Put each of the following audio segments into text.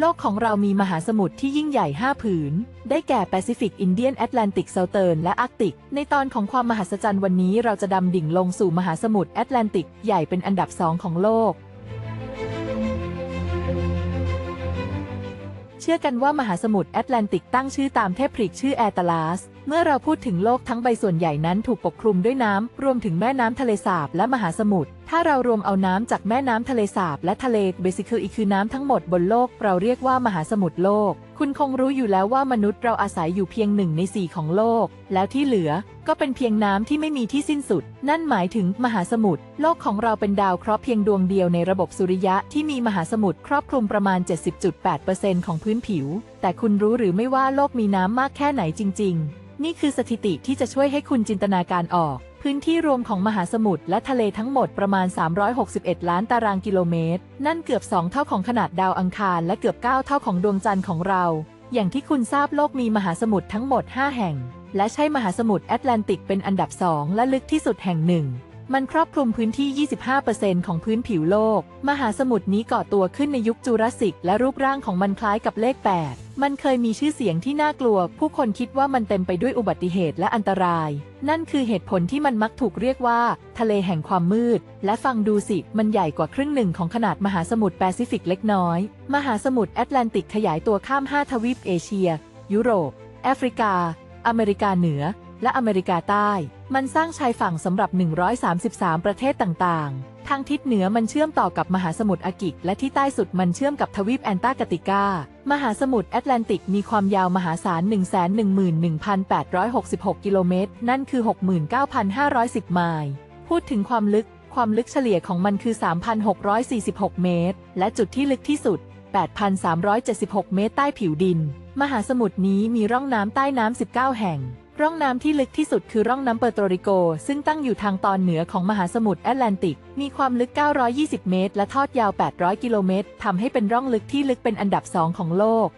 โลกของเรามีมหาสมุทรที่ยิ่งใหญ่ 5 ผืน ได้แก่แปซิฟิก อินเดียน แอตแลนติก เซาเทิร์น และอาร์กติก ในตอนของความมหัศจรรย์วันนี้เราจะดำดิ่งลงสู่มหาสมุทรแอตแลนติก ใหญ่เป็นอันดับสองของโลก เชื่อกันว่ามหาสมุทรแอตแลนติกตั้งชื่อตามเทพกรีกชื่อแอตลาส เมื่อเราพูดถึงโลกทั้งใบส่วนใหญ่นั้นถูกปกคลุมด้วยน้ำ รวมถึงแม่น้ำทะเลสาบและมหาสมุทร ถ้าเรารวมเอาน้ำจากแม่น้ำทะเลสาบและทะเลเบสิคืออีกคือน้ำทั้งหมดบนโลก เราเรียกว่ามหาสมุทรโลก คุณคงรู้อยู่แล้วว่ามนุษย์เราอาศัยอยู่เพียงหนึ่งในสี่ของโลก แล้วที่เหลือก็เป็นเพียงน้ำที่ไม่มีที่สิ้นสุด นั่นหมายถึงมหาสมุทรโลกของเราเป็นดาวเคราะห์เพียงดวงเดียวในระบบสุริยะที่มีมหาสมุทรครอบคลุมประมาณ 70.8%ของพื้นผิว แต่คุณรู้หรือไม่ว่าโลกมีน้ำมากแค่ไหนจริง ๆ นี่คือสถิติที่จะช่วยให้คุณจินตนาการออก พื้นที่รวมของมหาสมุทรและทะเลทั้งหมดประมาณ 361 ล้านตารางกิโลเมตร นั่นเกือบ 2 เท่าของขนาดดาวอังคาร และเกือบ 9 เท่าของดวงจันทร์ของเรา อย่างที่คุณทราบโลกมีมหาสมุทรทั้งหมด 5 แห่ง และใช่มหาสมุทรแอตแลนติกเป็นอันดับ2และลึกที่สุดแห่งหนึ่ง มันครอบคลุมพื้นที่ 25%ของพื้นผิวโลก มหาสมุทรนี้ก่อตัวขึ้นในยุคจูราสสิก และรูปร่างของมันคล้ายกับเลข 8 มันเคยมีชื่อเสียงที่น่ากลัว ผู้คนคิดว่ามันเต็มไปด้วยอุบัติเหตุและอันตราย นั่นคือเหตุผลที่มันมักถูกเรียกว่า ทะเลแห่งความมืด และฟังดูสิ มันใหญ่กว่าครึ่งหนึ่งของขนาดมหาสมุทรแปซิฟิกเล็กน้อย มหาสมุทรแอตแลนติกขยายตัวข้าม 5 ทวีปเอเชีย ยุโรป แอฟริกา อเมริกาเหนือ และอเมริกาใต้ มันสร้างชายฝั่งสำหรับ 133 ประเทศต่างๆ ทางทิศเหนือมันเชื่อมต่อกับมหาสมุทรอากิก และที่ใต้สุดมันเชื่อมกับทวีปแอนตาร์กติกา มหาสมุทรแอตแลนติกมีความยาวมหาศาล 111,866 กิโลเมตร นั่นคือ 69,510 ไมล์ พูดถึงความลึก ความลึกเฉลี่ยของมันคือ 3,646 เมตร และจุดที่ลึกที่สุด 8,376 เมตรใต้ผิวดิน มหาสมุทรนี้มีร่องน้ำใต้น้ำ19 แห่ง ร่องน้ำที่ลึกที่สุดคือร่องน้ำเปอร์โตริโก ซึ่งตั้งอยู่ทางตอนเหนือของมหาสมุทรแอตแลนติก มีความลึก 920 เมตร และทอดยาว 800 กิโลเมตรทำให้เป็นร่องลึกที่ลึกเป็นอันดับสองของโลก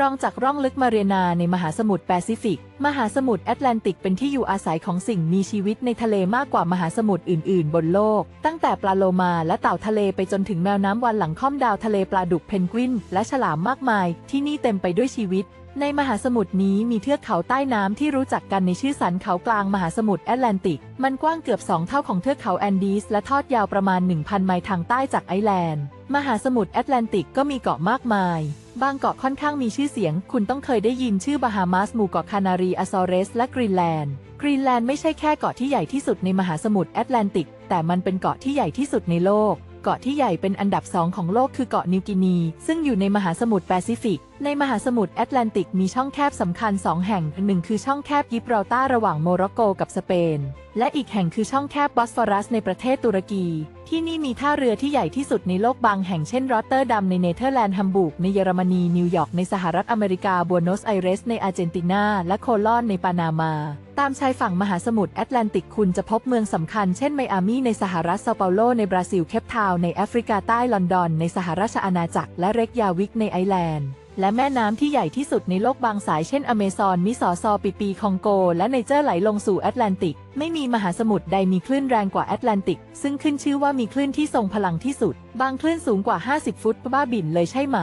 รองจากร่องลึกมาเรียนาในมหาสมุทรแปซิฟิก มหาสมุทรแอตแลนติกเป็นที่อยู่อาศัยของสิ่งมีชีวิตในทะเลมากกว่ามหาสมุทรอื่น ๆ บนโลก ตั้งแต่ปลาโลมาและเต่าทะเลไปจนถึงแมวน้ำวันหลังค่อมดาวทะเลปลาดุกเพนกวิน และฉลามมากมาย ที่นี่เต็มไปด้วยชีวิต ในมหาสมุทรนี้มีเทือกเขาใต้น้ำที่รู้จักกันในชื่อสันเขากลางมหาสมุทรแอตแลนติก มันกว้างเกือบ2เท่าของเทือกเขาแอนดีสและทอดยาวประมาณ 1,000 ไมล์ทางใต้จากไอร์แลนด์ มหาสมุทรแอตแลนติกก็มีเกาะมากมาย บางเกาะค่อนข้างมีชื่อเสียง คุณต้องเคยได้ยินชื่อบาฮามาสหมู่เกาะคานารีอซอเรส และกรีนแลนด์ กรีนแลนด์ไม่ใช่แค่เกาะที่ใหญ่ที่สุดในมหาสมุทรแอตแลนติก แต่มันเป็นเกาะที่ใหญ่ที่สุดในโลก เกาะที่ใหญ่เป็นอันดับสองของโลกคือเกาะนิวกินี ซึ่งอยู่ในมหาสมุทรแปซิฟิก ในมหาสมุทรแอตแลนติกมีช่องแคบสำคัญ2แห่งหนึ่งคือช่องแคบยิบราลตาระหว่างโมร็อกโกกับสเปน และอีกแห่งคือช่องแคบบอสฟอรัสในประเทศตุรกี ที่นี่มีท่าเรือที่ใหญ่ที่สุดในโลกบางแห่งเช่นรอตเตอร์ดัมในเนเธอร์แลนด์ฮัมบูร์กในเยอรมนี นิวยอร์กในสหรัฐอเมริกาบัวโนสไอเรส ในอาร์เจนตินา และโคลอนในปานามา ตามชายฝั่งมหาสมุทรแอตแลนติกคุณจะพบเมืองสำคัญเช่นไมอามีในสหรัฐเซาเปาโลในบราซิล เคปทาวน์ในแอฟริกาใต้ลอนดอน ในสหราชอาณาจักรและเรกยาวิกในไอร์แลนด์ และแม่น้ำที่ใหญ่ที่สุดในโลกบางสายเช่นอเมซอนมิสอซอปิปีคองโก และไนเจอร์ไหลลงสู่แอตแลนติก ไม่มีมหาสมุทรใดมีคลื่นแรงกว่าแอตแลนติก ซึ่งขึ้นชื่อว่ามีคลื่นที่ทรงพลังที่สุด บางคลื่นสูงกว่า 50 ฟุตบ้าบินเลยใช่ไหม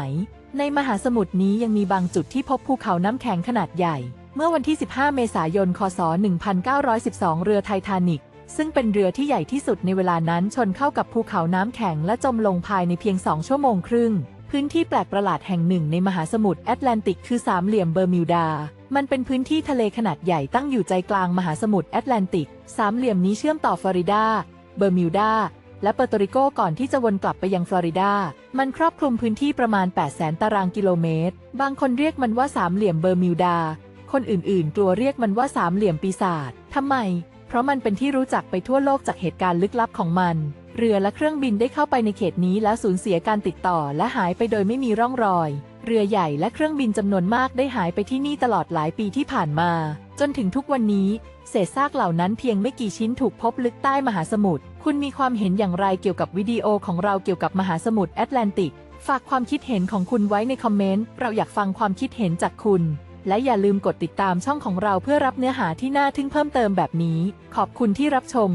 ในมหาสมุทรนี้ยังมีบางจุดที่พบภูเขาน้ำแข็งขนาดใหญ่ เมื่อวันที่ 15 เมษายน คศ 1912 เรือไททานิกซึ่งเป็นเรือที่ใหญ่ที่สุดในเวลานั้นชนเข้ากับภูเขาน้ำแข็งและจมลงภายในเพียง2ชั่วโมงครึ่ง พื้นที่แปลกประหลาดแห่งหนึ่งในมหาสมุทรแอตแลนติกคือสามเหลี่ยมเบอร์มิวดา มันเป็นพื้นที่ทะเลขนาดใหญ่ตั้งอยู่ใจกลางมหาสมุทรแอตแลนติก สามเหลี่ยมนี้เชื่อมต่อฟลอริดา เบอร์มิวดา และเปอร์โตริโกก่อนที่จะวนกลับไปยังฟลอริดา มันครอบคลุมพื้นที่ประมาณ 800,000 ตารางกิโลเมตร บางคนเรียกมันว่าสามเหลี่ยมเบอร์มิวดา คนอื่นๆ กลัวเรียกมันว่าสามเหลี่ยมปีศาจทำไม เพราะมันเป็นที่รู้จักไปทั่วโลกจากเหตุการณ์ลึกลับของมัน เรือและเครื่องบินได้เข้าไปในเขตนี้แล้วสูญเสียการติดต่อและหายไปโดยไม่มีร่องรอย เรือใหญ่และเครื่องบินจำนวนมากได้หายไปที่นี่ตลอดหลายปีที่ผ่านมา จนถึงทุกวันนี้ เศษซากเหล่านั้นเพียงไม่กี่ชิ้นถูกพบลึกใต้มหาสมุทร คุณมีความเห็นอย่างไรเกี่ยวกับวิดีโอของเราเกี่ยวกับมหาสมุทรแอตแลนติก ฝากความคิดเห็นของคุณไว้ในคอมเมนต์ เราอยากฟังความคิดเห็นจากคุณ และอย่าลืมกดติดตามช่องของเราเพื่อรับเนื้อหาที่น่าทึ่งเพิ่มเติมแบบนี้ ขอบคุณที่รับชม